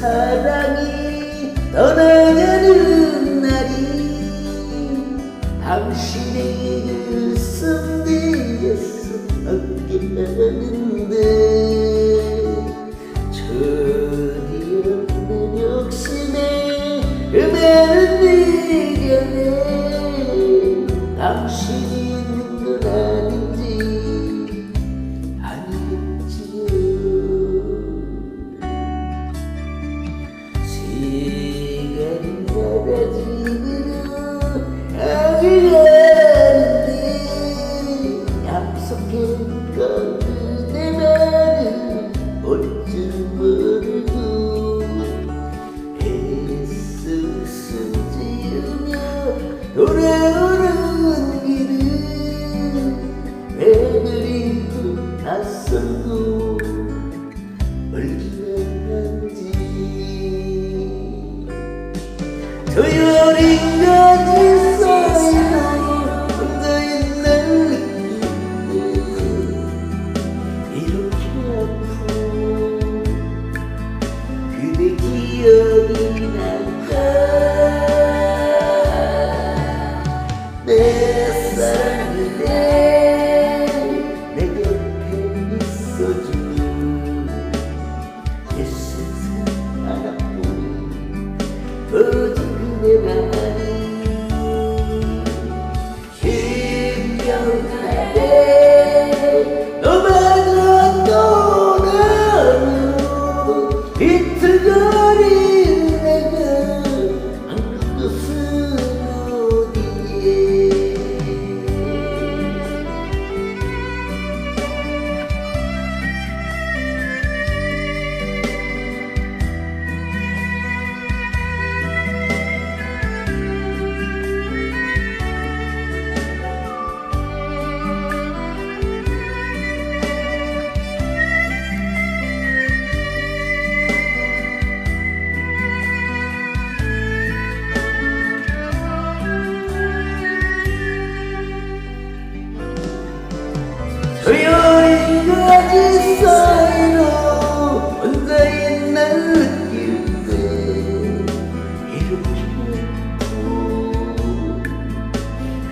사랑이 떠나가는 날이 당신의 일선 뒤에서 어깨 나는데. 약속했던 그대 말은 올줄 모르고 웃음 지으며 돌아오는 길은 왜 그리도 낯설고 얼마간지 토요일인 가지 melody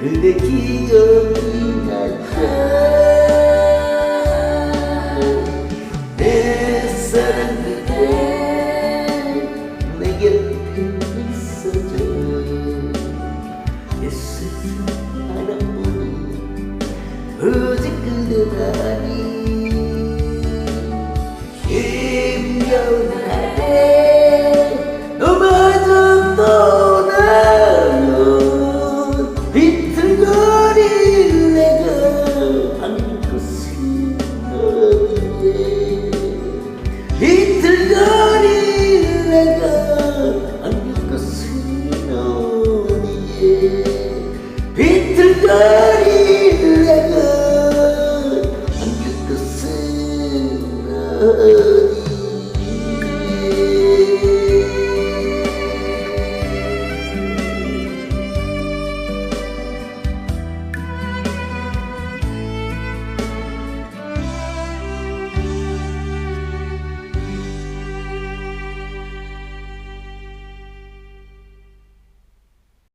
그대 기억이 나다 내 사랑 그대 내 곁에 있어줘. 내 세상 하나뿐인 오직 그대만이 good.